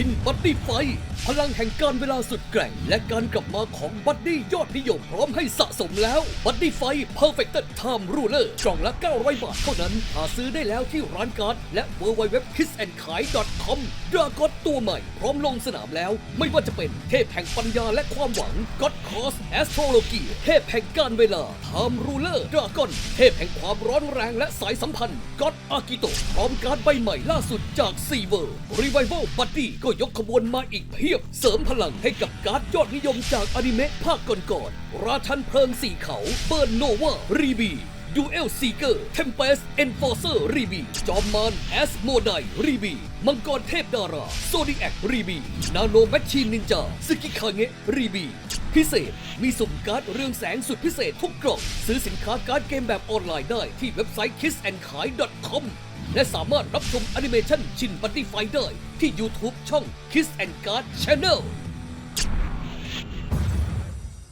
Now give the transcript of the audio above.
ชินบัดดี้ไฟ พลังแห่งการเวลาสุดแกร่ง และการกลับมาของบัดดี้ยอดนิยมพร้อมให้สะสมแล้วบัดดี้ไฟ Perfected Time Ruler กล่องละ 900 บาทเท่านั้น หาซื้อได้แล้วที่ร้านการ์ด และ w w w k i s s a n d k a i c o m ดราก้อนตัวใหม่ พร้อมลงสนามแล้ว ไม่ว่าจะเป็นเทพแห่งปัญญาและความหวัง God Cross Astrology เทพแห่งการเวลา Time Ruler ดราก้อนเทพแห่งความร้อนแรงและสายสัมพันธ์ God Akito พร้อมการ์ดใบใหม่ล่าสุดจาก s e a w o r l d Revival Buddy ก็ยกขบวนมาอีกเพียบเสริมพลังให้กับการ์ดยอดนิยมจากอนิเมะภาคก่อนๆ ราชันเพลิงสี่เขา เบิร์นโนวา รีบีดูเอลซีเกอร์ เทมเปสเอนฟอร์เซอร์ รีบี จอมมานแอสโมไดรีบี มังกรเทพดารา โซดิแอค รีบี นาโนแมชชีนนินจาซึกิคาเงะ รีบี พิเศษ มีสุ่มการ์ดเรืองแสงสุดพิเศษทุกกล่อง ซื้อสินค้าการ์ดเกมแบบออนไลน์ได้ที่เว็บไซต์ kissandkai.com และสามารถรับชมแอนิเมชันชินบัตตี้ไฟได้ที่ YouTube ช่อง Kiss and Card Channel